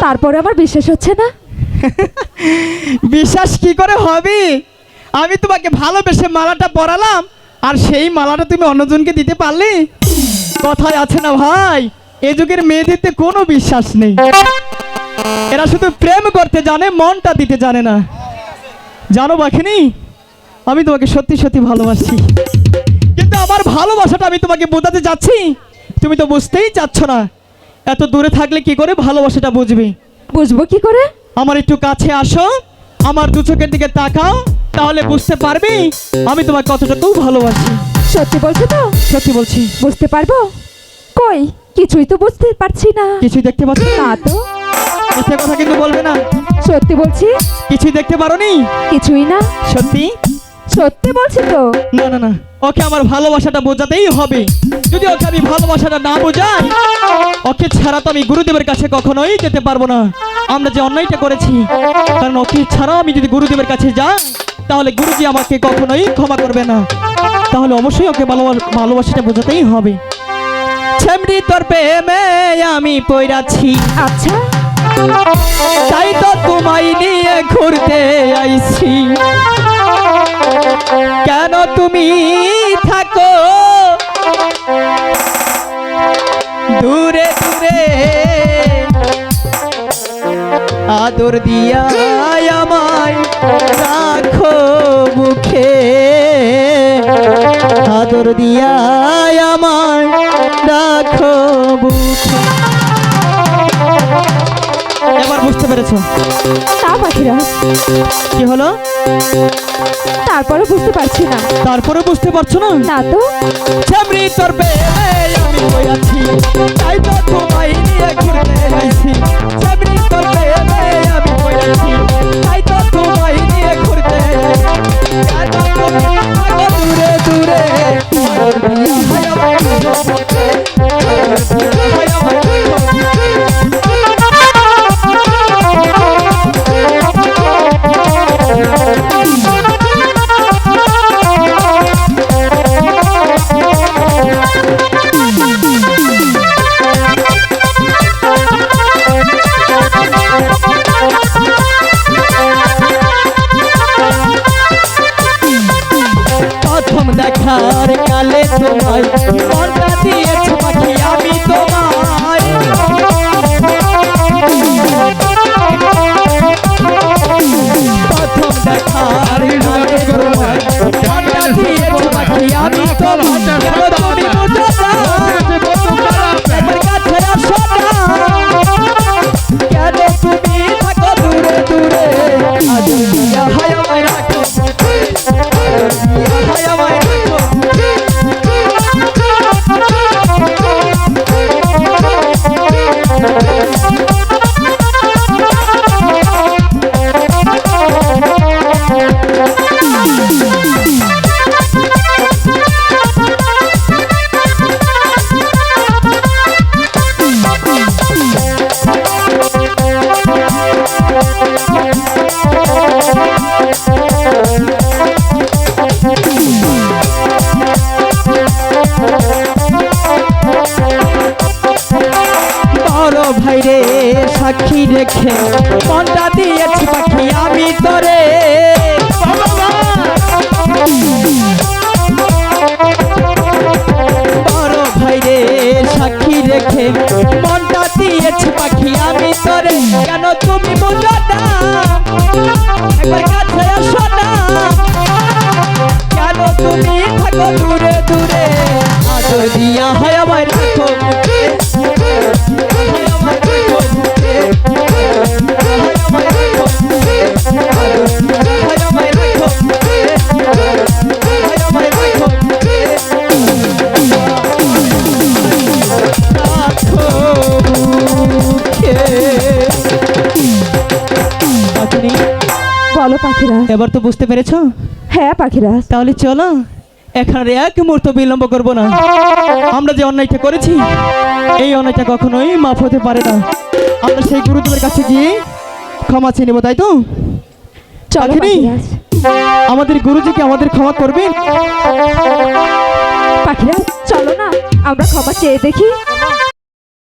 তারপরে আমার বিশ্বাস হচ্ছে না? বিশ্বাস কি করে হবে? আমি তোমাকে ভালোবেসে মালাটা পরালাম। আর সেই মালাটা তুমি অন্যজনকে দিতে পারলে? কথায় আছে না ভাই এ যুগের মেয়েদেরতে কোনো বিশ্বাস নেই। এরা শুধু প্রেম করতে জানে মনটা দিতে জানে না। জানো বাখিনি আমি তোমাকে সত্যি সত্যি ভালোবাসি। কিন্তু আমার ভালোবাসাটা আমি তোমাকে বোঝাতে যাচ্ছি তুমি তো বুঝতেই চাচ্ছ না। এত দূরে থাকলে কি করে ভালোবাসাটা বুঝবে? বুঝব কি করে? আমার একটু কাছে আসো আমার দু চোখের দিকে তাকাও। তাহলে বুঝতে পারবি? আমি তোমাকে কতটুকু ভালোবাসি। সত্যি বলছো তো? সত্যি বলছি। বুঝতে পারব? কই? কিছুই তো বুঝতে পারছি না। কিছুই দেখতে পাচ্ছ না? না তো। মিথ্যে কথা কিন্তু বলবে না। সত্যি বলছি? কিছুই দেখতে পারোনি? কিছুই না। সত্যি? সত্যি বলছি তো? না না না। ওকে আমার ভালোবাসাটা বোঝাতেই হবে। যদি ওকে আমি ভালোবাসাটা না বোঝাই ওকে ছাড়া তো আমি গুরুদেবের কাছে কখনোই যেতে পারব না। আমরা যে অন্যায়টা করেছি কারণ ওকে ছাড়া আমি যদি গুরুদেবের কাছে যাই তাহলে গুরুজি আমাকে কখনোই ক্ষমা করবে না। তাহলে অবশ্যই ওকে ভালোবাসাটা বোঝাতেই হবে। ছেমড়ি তোর প্রেমে আমি পইরাছি। আচ্ছা। তাই তো তোমায় নিয়ে ঘুরতে আইছি। কেন তুমি থাকো? দূরে দূরে। আদর দিয়া আমায় রাখো মুখে। আদর দিয়া আমায় রাখো মুখে। এবার বুঝতে পেরেছ? তা পাখিরা। কি হলো? তারপরে বুঝতে পারছি না। তারপরে বুঝতে পারছ না? না তো। চামড়ি তোর আমি আছি তাই তো তোমায় নিয়ে ঘুরতে আইছি কালে তোমায়। মনটা দিয়েছে পাখি রেখে মনটা দিয়েছি পাখি, আমি তোরে। বড় ভাইরে সাক্ষী রেখে মনটা দিয়েছি পাখি, আমি তোরে। কেন তুমি বুঝো না? কেন তুমি থাকো দূরে দূরে? আজ দিয়া হয় পাখিরা। এবার তো বুঝতে পেরেছ? হ্যাঁ পাখিরা। তাহলে চলো এখানে এক মুহূর্ত বিলম্ব করব না। আমরা যে অন্যায়টা করেছি এই অন্যায়টা কখনোই মাফ হতে পারে না। আমরা সেই গুরুদেবের কাছে গিয়ে ক্ষমা চেয়ে নেব তাই তো? চলো আমাদের গুরুজিকে আমাদের ক্ষমা করবেন? পাখিরা চলো না আমরা ক্ষমা চেয়ে দেখি।